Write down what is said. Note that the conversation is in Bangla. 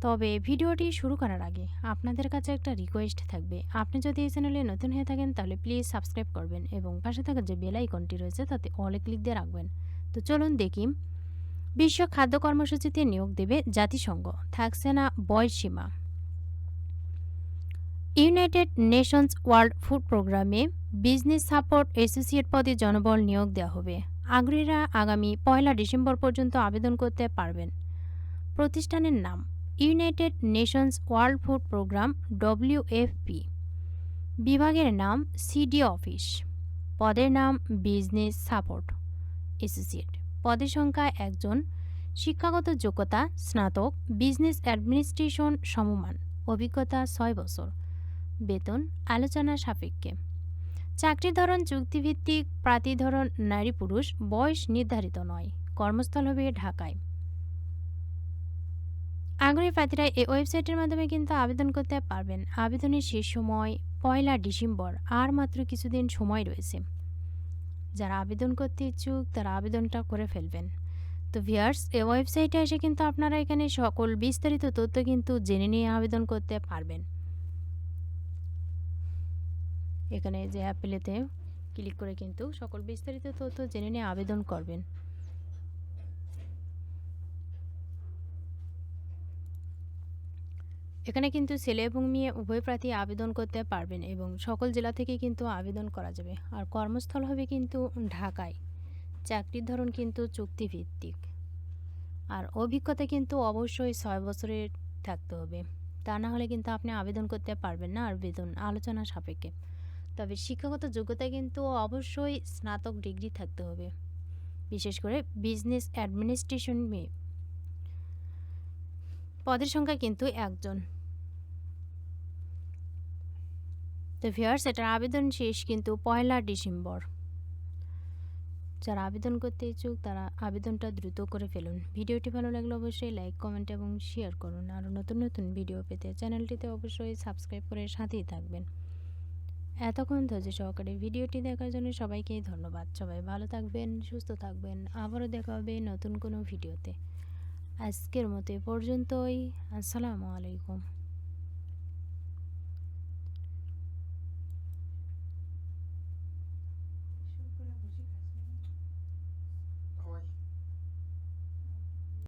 তবে ভিডিওটি শুরু করার আগে আপনাদের কাছে একটা রিকোয়েস্ট থাকবে। আপনি যদি এই চ্যানেলে নতুন হয়ে থাকেন, তাহলে প্লিজ সাবস্ক্রাইব করবেন এবং পাশে থাকা যে বেল আইকনটি রয়েছে, তাতে অলে ক্লিক দিয়ে রাখবেন। তো চলুন দেখি। বিশ্ব খাদ্য কর্মসূচিতে নিয়োগ দেবে জাতিসংঘ। থাকছে না বয়সীমা। ইউনাইটেড নেশনস ওয়ার্ল্ড ফুড প্রোগ্রামে বিজনেস সাপোর্ট অ্যাসোসিয়েট পদে জনবল নিয়োগ দেওয়া হবে। আগ্রহীরা আগামী পয়লা ডিসেম্বর পর্যন্ত আবেদন করতে পারবেন। প্রতিষ্ঠানের নাম। United nations world food programme WFP বিভাগের নাম সিডি অফিস। পদের নাম বিজনেস সাপোর্ট অ্যাসোসিয়েট। পদের সংখ্যা একজন। শিক্ষাগত যোগ্যতা স্নাতক। বিজনেস অ্যাডমিনিস্ট্রেশন সমমান। অভিজ্ঞতা ছয় বছর। বেতন আলোচনা সাপেক্ষে। চাকরির ধরন চুক্তিভিত্তিক প্রাতিধরন নারী পুরুষ বয়স নির্ধারিত নয়। কর্মস্থল হবে ঢাকায়। আগ্রহী প্রার্থীরা এই ওয়েবসাইটের মাধ্যমে কিন্তু আবেদন করতে পারবেন। আবেদনের শেষ সময় পয়লা ডিসেম্বর, আর মাত্র কিছুদিন সময় রয়েছে। যারা আবেদন করতে ইচ্ছুক, তারা আবেদনটা করে ফেলবেন। তো ভিয়ার্স এই ওয়েবসাইটে এসে কিন্তু আপনারা এখানে সকল বিস্তারিত তথ্য কিন্তু জেনে নিয়ে আবেদন করতে পারবেন। এখানে যে অ্যাপেলেতে ক্লিক করে কিন্তু সকল বিস্তারিত তথ্য জেনে নিয়ে আবেদন করবেন। এখানে কিন্তু ছেলে এবং মেয়ে উভয় প্রার্থী আবেদন করতে পারবেন এবং সকল জেলা থেকে কিন্তু আবেদন করা যাবে। আর কর্মস্থল হবে কিন্তু ঢাকায়। চাকরির ধরন কিন্তু চুক্তিভিত্তিক। আর অভিজ্ঞতা কিন্তু অবশ্যই ছয় বছরের থাকতে হবে। তা না হলে কিন্তু আপনি আবেদন করতে পারবেন না আর বেতন আলোচনা সাপেক্ষে। তবে শিক্ষাগত যোগ্যতা কিন্তু অবশ্যই স্নাতক ডিগ্রি থাকতে হবে। বিশেষ করে বিজনেস অ্যাডমিনিস্ট্রেশন মেয়ে পদের সংখ্যা কিন্তু একজন। তো ভিউয়ার্স এটার আবেদন শেষ, কিন্তু পয়লা ডিসেম্বর। যারা আবেদন করতে ইচ্ছুক, তারা আবেদনটা দ্রুত করে ফেলুন। ভিডিওটি ভালো লাগলে অবশ্যই লাইক কমেন্ট এবং শেয়ার করুন। আরও নতুন নতুন ভিডিও পেতে চ্যানেলটিতে অবশ্যই সাবস্ক্রাইব করে সাথেই থাকবেন। এতক্ষণ ধৈর্য সহকারে ভিডিওটি দেখার জন্য সবাইকেই ধন্যবাদ। সবাই ভালো থাকবেন, সুস্থ থাকবেন। আবারও দেখা হবে নতুন কোনো ভিডিওতে। আজকের মতো পর্যন্তই। আসসালামু আলাইকুম।